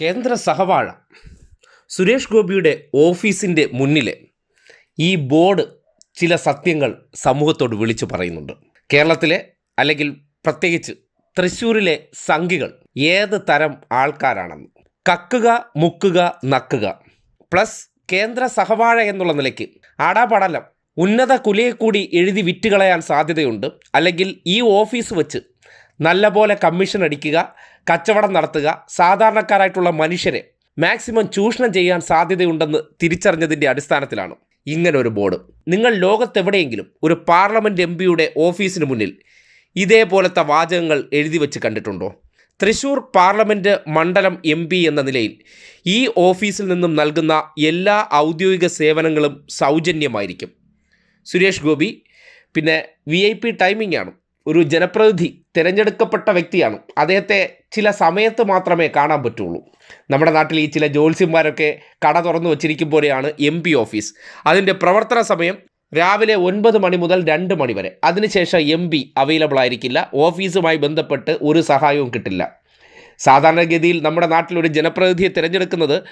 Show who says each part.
Speaker 1: കേന്ദ്ര സഹവാഴ സുരേഷ് ഗോപിയുടെ ഓഫീസിന്റെ മുന്നിൽ ഈ ബോർഡ് ചില സത്യങ്ങൾ സമൂഹത്തോട് വിളിച്ചു പറയുന്നുണ്ട്. കേരളത്തിലെ അല്ലെങ്കിൽ പ്രത്യേകിച്ച് തൃശ്ശൂരിലെ സംഘികൾ ഏത് തരം ആൾക്കാരാണെന്ന്. കക്കുക മുക്കുക നക്കുക. പ്ലസ് കേന്ദ്ര സഹവാഴ എന്നുള്ള നിലയ്ക്ക് ആടാപടലം ഉന്നത കുലയെ കൂടി എഴുതി വിറ്റുകളയാൻ സാധ്യതയുണ്ട്. അല്ലെങ്കിൽ ഈ ഓഫീസ് വെച്ച് നല്ലപോലെ കമ്മീഷൻ അടിക്കുക കച്ചവടം നടത്തുക സാധാരണക്കാരായിട്ടുള്ള മനുഷ്യരെ മാക്സിമം ചൂഷണം ചെയ്യാൻ സാധ്യതയുണ്ടെന്ന് തിരിച്ചറിഞ്ഞതിന്റെ അടിസ്ഥാനത്തിലാണ് ഇങ്ങനെ ഒരു ബോർഡ് നിങ്ങൾ ലോകത്തെവിടെയെങ്കിലും ഒരു പാർലമെന്റ് എം പിയുടെ ഓഫീസിന് മുന്നിൽ ഇതേപോലത്തെ വാചകങ്ങൾ എഴുതി വെച്ച് കണ്ടിട്ടുണ്ടോ? തൃശൂർ പാർലമെന്റ് മണ്ഡലം എം പി എന്ന നിലയിൽ ഈ ഓഫീസിൽ നിന്നും നൽകുന്ന എല്ലാ ഔദ്യോഗിക സേവനങ്ങളും സൗജന്യമായിരിക്കും. സുരേഷ് ഗോപി പിന്നെ വി ഐ പി ടൈമിംഗ് ആണ്. ഒരു ജനപ്രതിനിധി തിരഞ്ഞെടുക്കപ്പെട്ട വ്യക്തിയാണ്. അദ്ദേഹത്തെ ചില സമയത്ത് മാത്രമേ കാണാൻ പറ്റുള്ളൂ. നമ്മുടെ നാട്ടിൽ ഈ ചില ജ്യോത്സ്യന്മാരൊക്കെ കട തുറന്നു വച്ചിരിക്കുമ്പോഴാണ് എം പി ഓഫീസ്. അതിന്റെ പ്രവർത്തന സമയം രാവിലെ ഒൻപത് മണി മുതൽ രണ്ട് മണി വരെ. അതിനുശേഷം എം പി അവൈലബിൾ ആയിരിക്കില്ല. ഓഫീസുമായി ബന്ധപ്പെട്ട് ഒരു സഹായവും കിട്ടില്ല. സാധാരണഗതിയിൽ നമ്മുടെ നാട്ടിലൊരു ജനപ്രതിനിധിയെ തിരഞ്ഞെടുക്കുന്നത്